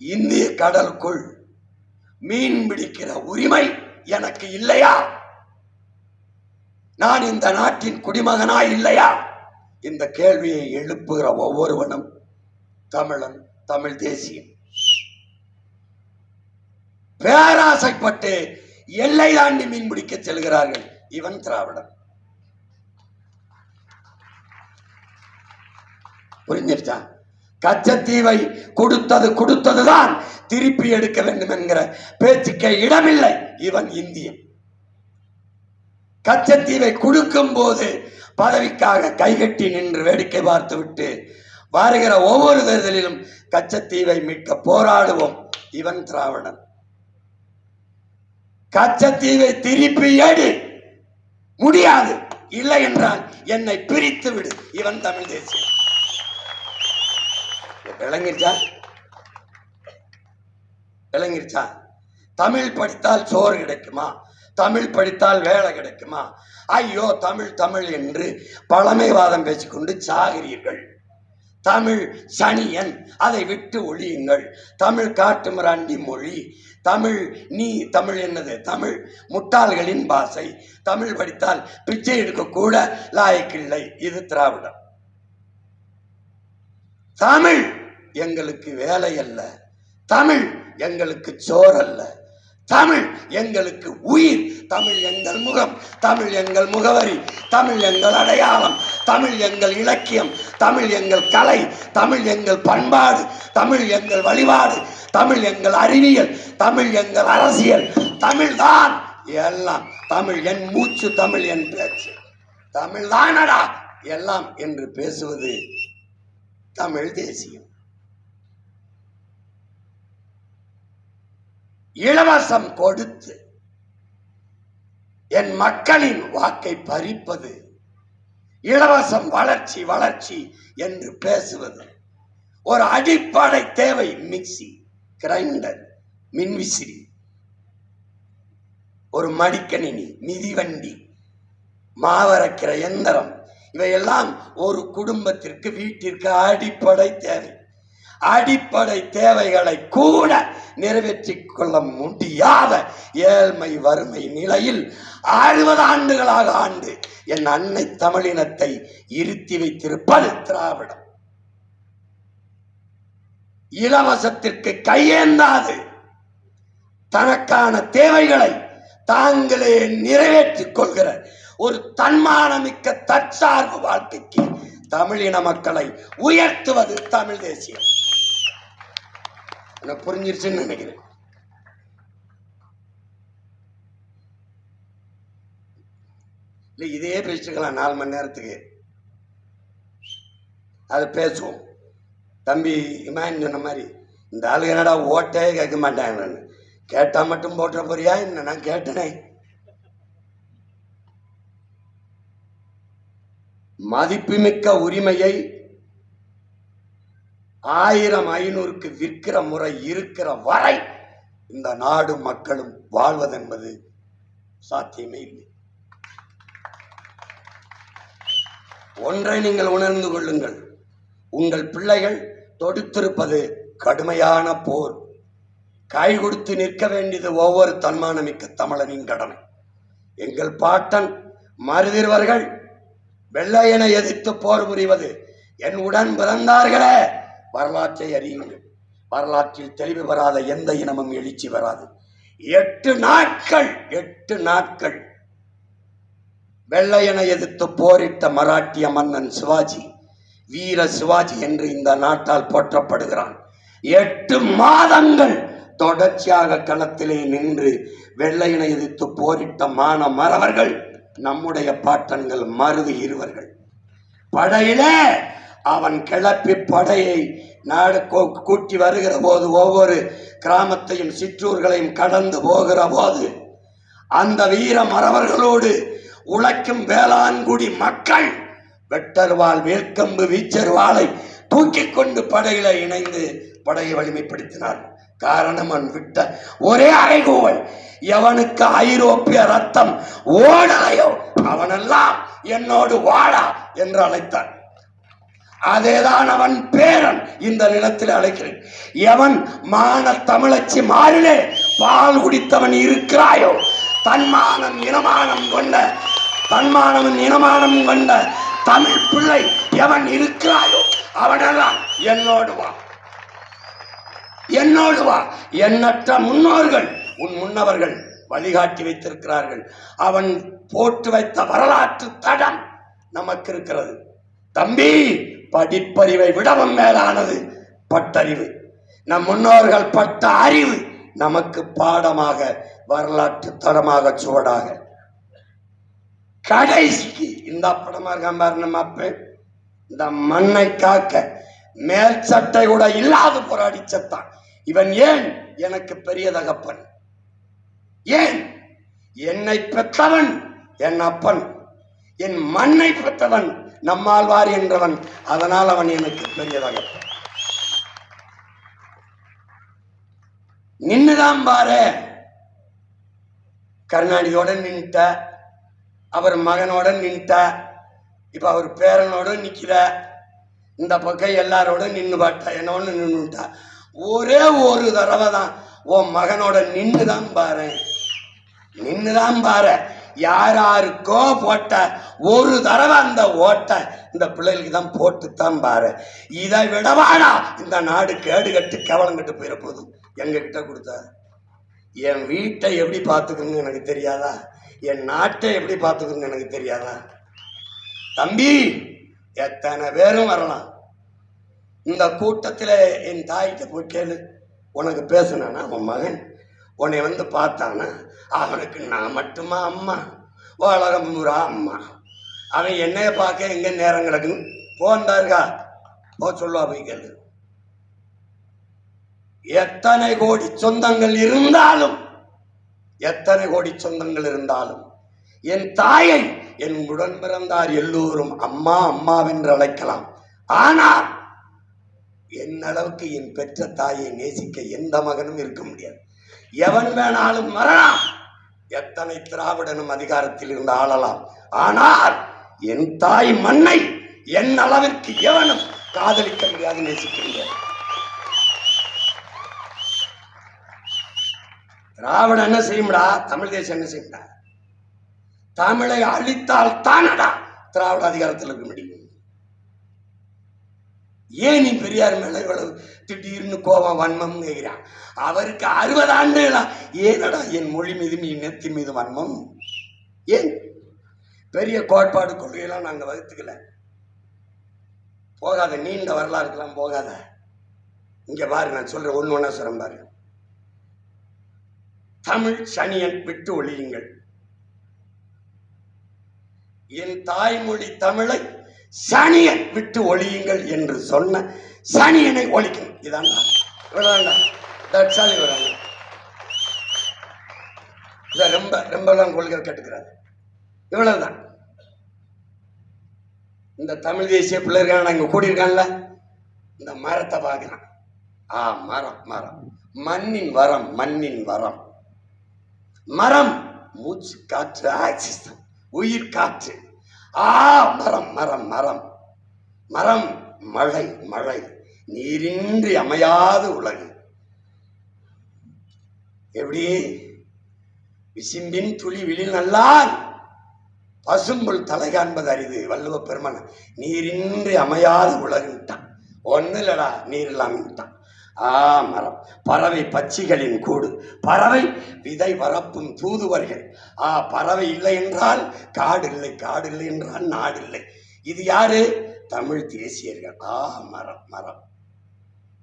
இந்திய கடலுக்குள் மீன் பிடிக்கிற உரிமை எனக்கு இல்லையா? நான் இந்த நாட்டின் குடிமகனா இல்லையா? இந்த கேள்வியை எழுப்புகிற ஒவ்வொருவனும் தமிழன் தமிழ் தேசியம் பேராசைப்பட்டு எல்லை தாண்டி மீன் பிடிக்க செல்கிறார்கள் இவன் திராவிடன் புரிஞ்சிருச்சா? கச்சத்தீவை கொடுத்தது கொடுத்ததுதான் திருப்பி எடுக்க வேண்டும் என்கிற பேச்சுக்கே இடமில்லை இவன் இந்தியன். கச்சத்தீவை கொடுக்கும் போது பதவிக்காக கைகட்டி நின்று வேடிக்கை பார்த்துவிட்டு வருகிற ஒவ்வொரு தேர்தலிலும் கச்சத்தீவை மீட்க போராடுவோம் இவன் திராவிடன். கச்சத்தீவை திருப்பி எடு. முடியாது. இல்லை என்றால் என்னை பிரித்து விடு. இவன் தமிழ் தேசியம் விளங்கிருச்சா? விளங்கிருச்சா? தமிழ் படித்தால் சோறு கிடைக்குமா? தமிழ் படித்தால் வேலை கிடைக்குமா? ஐயோ தமிழ் தமிழ் என்று பழமைவாதம் பேசிக்கொண்டு சாகிறீர்கள். தமிழ் சனியன் அதை விட்டு ஒழியுங்கள். தமிழ் காட்டுமிராண்டி மொழி தமிழ் நீ தமிழ் என்னது? தமிழ் முட்டாள்களின் பாஷை. தமிழ் படித்தால் பிச்சை எடுக்கக்கூட லாயக்கில்லை. இது திராவிடம். தமிழ் எங்களுக்கு வேலை அல்ல தமிழ் எங்களுக்கு சோறல்ல. தமிழ் எங்களுக்கு உயிர். தமிழ் எங்கள் முகம். தமிழ் எங்கள் முகவரி. தமிழ் எங்கள் அடையாளம். தமிழ் எங்கள் இலக்கியம். தமிழ் எங்கள் கலை. தமிழ் எங்கள் பண்பாடு. தமிழ் எங்கள் வழிபாடு. தமிழ் எங்கள் அறிவியல். தமிழ் எங்கள் அரசியல். தமிழ்தான் எல்லாம். தமிழ் என் மூச்சு தமிழ் என் பேச்சு. தமிழ்தானடா எல்லாம் என்று பேசுவது தமிழ் தேசியம். இலவசம் கொடுத்து என் மக்களின் வாக்கை பறிப்பது இலவசம் வளர்ச்சி வளர்ச்சி என்று பேசுவது. ஒரு அடிப்படை தேவை மிக்சி கிரைண்டர் மின்விசிறி. ஒரு மடிக்கணினி மிதிவண்டி மாவரைக்கிற எந்திரம். இவையெல்லாம் ஒரு குடும்பத்திற்கு வீட்டிற்கு அடிப்படை தேவை. அடிப்படை தேவைகளை கூட நிறைவேற்றி கொள்ள முடியாத ஏழ்மை வறுமை நிலையில் அறுபது ஆண்டுகளாக ஆண்டு என் அன்னை தமிழினத்தை இருத்தி வைத்திருப்பது திராவிடம். இலவசத்திற்கு கையேந்தாது. தனக்கான தேவைகளை தாங்களே நிறைவேற்றிக் கொள்கிற ஒரு தன்மானமிக்க தற்சார்பு வாழ்க்கைக்கு தமிழின மக்களை உயர்த்துவது தமிழ் தேசியம். எனக்கு புரிஞ்சிருச்சுன்னு நினைக்கிறேன். இல்லை இதே பேசிக்கலாம் நாலு மணி நேரத்துக்கு. அதை பேசுவோம். தம்பி இமான் சொன்ன மாதிரி இந்த ஆளு என்னடா ஓட்டே கேட்க மாட்டாங்கன்னு கேட்டால் மட்டும் போட்டுற போறியா? என்ன நான் கேட்டனே. மதிப்புமிக்க உரிமையை ஆயிரம் ஐநூறுக்கு விற்கிற முறை இருக்கிற வரை இந்த நாடு மக்களும் வாழ்வதென்பது சாத்தியமே இல்லை. ஒன்றை நீங்கள் உணர்ந்து கொள்ளுங்கள். உங்கள் பிள்ளைகள் தொடுத்திருப்பது கடுமையான போர். கை கொடுத்து நிற்க வேண்டியது ஒவ்வொரு தன்மானமிக்க தமிழனின் கடமை. எங்கள் பாட்டன் மருதிர்வர்கள் வெள்ளையனை எதிர்த்து போர் புரிவது என் உடன் பிறந்தார்களே. வரலாற்றை அறியுங்கள் வரலாற்றில் தெளிவு பெறாத எந்த இனமும் எழுச்சி வராது. எட்டு நாட்கள் எட்டு நாட்கள். வெள்ளையனை எதிர்த்து போரிட்ட மராட்டிய மன்னன் சிவாஜி வீர சிவாஜி என்று இந்த நாட்டால் போற்றப்படுகிறான். எட்டு மாதங்கள் தொடர்ச்சியாக களத்திலே நின்று வெள்ளையனை எதிர்த்து போரிட்ட மான மறவர்கள் நம்முடைய பாட்டன்கள் மருது இருவர்கள். படையிலே அவன் கிளப்பி படையை நாடு கூட்டி வருகிற போது ஒவ்வொரு கிராமத்தையும் சிற்றூர்களையும் கடந்து போகிற போது அந்த வீர மறவர்களோடு உழைக்கும் வேளாண்குடி மக்கள் வெட்டர்வாள் வேல்கம்பு வீச்சர்வாளை தூக்கி கொண்டு படையில இணைந்து படையை வலிமைப்படுத்தினார். காரணம் அவன் விட்ட ஒரே அறைகூவல். எவனுக்கு ஐரோப்பிய ரத்தம் ஓடலையோ அவனெல்லாம் என்னோடு வாடா என்று அழைத்தான். அதேதான் அவன் பேரன் இந்த நிலத்தில் அழைக்கிறேன். எவன் மான தமிழச்சி மாறிலே பால் குடித்தவன் இருக்கிறாயோ தன்மானம் இனமானம் கொண்ட தன்மானம் இனமானம் கொண்ட தமிழ் பிள்ளை எவன் இருக்கிறாயோ அவனெல்லாம் என்னோடு வா. என்னோடு வா. எண்ணற்ற முன்னோர்கள் உன் முன்னவர்கள் வழிகாட்டி வைத்திருக்கிறார்கள். அவன் போட்டு வைத்த வரலாற்று தடம் நமக்கு இருக்கிறது. தம்பி படிப்பறிவை விடவும் மேலானது பட்டறிவு. நம் முன்னோர்கள் பட்ட அறிவு நமக்கு பாடமாக வரலாற்று தரமாக சுவடாக. கடைசிக்கு இந்த படமா இருக்கான் பாரு நம்ம அப்ப. இந்த மண்ணை காக்க மேல் சட்டை கூட இல்லாது போராடி செத்தான். இவன் ஏன் எனக்கு பெரிய தகப்பன்? ஏன்? என்னை பெற்றவன் என் அப்பன். என் மண்ணை பெற்றவன் நம்மாழ்வார் என்றவன். அதனால் அவன் எனக்கு பெரிய நின்றுதான் பாரு. கருணாநிதியோட நின்ட்ட. அவர் மகனோட நின்ட்ட. இப்ப அவர் பேரனோட நிக்கிற. இந்த பக்கம் எல்லாரோட நின்று பாட்டா என்னோட நின்றுட்டா ஒரே ஒரு தடவை தான் உன் மகனோட நின்று தான் பாரு. நின்று தான் பாரு. யார் யாருக்கோ போட்ட ஒரு தடவை அந்த ஓட்டை இந்த பிள்ளைகளுக்கு தான் போட்டு தான் பாரு. இதை விடவாடா இந்த நாடு கேடு கட்டு கவலம் கட்டு போயிட போதும். எங்ககிட்ட கொடுத்தாரு என் வீட்டை எப்படி பார்த்துக்கணும்னு எனக்கு தெரியாதா? என் நாட்டை எப்படி பார்த்துக்கணும்னு எனக்கு தெரியாதா? தம்பி எத்தனை பேரும் வரலாம். இந்த கூட்டத்தில் என் தாய்கிட்ட போய் கேளு. உனக்கு பேசுனானா உன் மகன்? உன்னை வந்து பார்த்தானா? அவனுக்கு நான் மட்டுமா அம்மா? உலகம் பூரா அம்மா. அவன் என்னைய பார்க்க எங்கே நேரம் கிடக்குன்னு போந்தா இருக்கா போ சொல்லுவா போய் கேளு. எத்தனை கோடி சொந்தங்கள் இருந்தாலும் எத்தனை கோடி சொந்தங்கள் இருந்தாலும் என் தாயை என் உடன் பிறந்தார் எல்லோரும் அம்மா அம்மாவென்று அழைக்கலாம். ஆனால் என் அளவுக்கு என் பெற்ற தாயை நேசிக்க எந்த மகனும் இருக்க முடியாது. எவன் வேணாலும் வரலாம் எத்தனை திராவிடனும் அதிகாரத்தில் இருந்து ஆளலாம். ஆனால் என் தாய் மண்ணை என் அளவிற்கு எவனும் காதலிக்க முடியாது நேசிக்க திராவிடம் என்ன செய்யும்டா? தமிழ் தேசம் என்ன செய்யும்டா? தமிழை அழித்தால் தானடா திராவிட அதிகாரத்தில் இருக்க முடியும்? ஏன் நீ பெரியார் மேல இவ்வளவு திடீர்னு கோபம் வன்மம் கேட்கிறான் அவருக்கு அறுபது ஆண்டுகளா? ஏனடா என் மொழி மீது நீ நெத்தி மீது வன்மம்? ஏன்? பெரிய கோட்பாடு கொள்கையெல்லாம் நாங்க வகுத்துக்கல. போகாத நீண்ட வரலாறுக்கெல்லாம் போகாத. இங்க பாரு நான் சொல்கிறேன் ஒன்று ஒண்ணா சொல்றேன் பாரு. தமிழ் சனியன் விட்டு ஒழியுங்கள் என் தாய்மொழி தமிழை சனியன் விட்டு ஒழியுங்கள் என்று சொன்ன சனியனை ஒழிக்கும். இதான் இவ்வளவுதான்டா தட்ஸ் all இவராங்க இதை ரொம்ப ரொம்பலாம் கொள்கை கேட்டுக்கிறாரு இவ்வளவுதான் இந்த தமிழ் தேசிய பிள்ளைகள் இங்க கூடியிருக்காங்கல்ல இந்த மரத்தை பார்க்கிறான். ஆ மரம் மரம். மண்ணின் வரம் மண்ணின் வரம். மரம் மூச்சு காற்று ஆக்சிஜன் உயிர் காற்று. ஆ மரம் மரம் மரம். மரம் மழை மழை. நீரின்றி அமையாத உலகு. எப்படி? விசிம்பின் துளி விழில் நல்லால் பசும்புல் தலை காண்பது அரிது வள்ளுவ பெருமன். நீரின்றி அமையாத உலகுன்ட்டான். ஒன்றும் இல்லடா நீர் இல்லாமட்டான் ஆ மரம் பறவை பச்சிகளின் கூடு. பறவை விதை பரப்பும் தூதுவர்கள். ஆ பறவை இல்லை என்றால் காடு இல்லை காடு இல்லை என்றால் நாடு இல்லை. இது யாரு? தமிழ் தேசியர்கள். ஆ மரம் மரம்.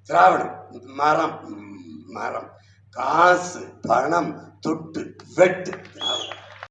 திராவிடம் மரம் மரம். காசு பணம் தொட்டு வெட்டு. திராவிடம்.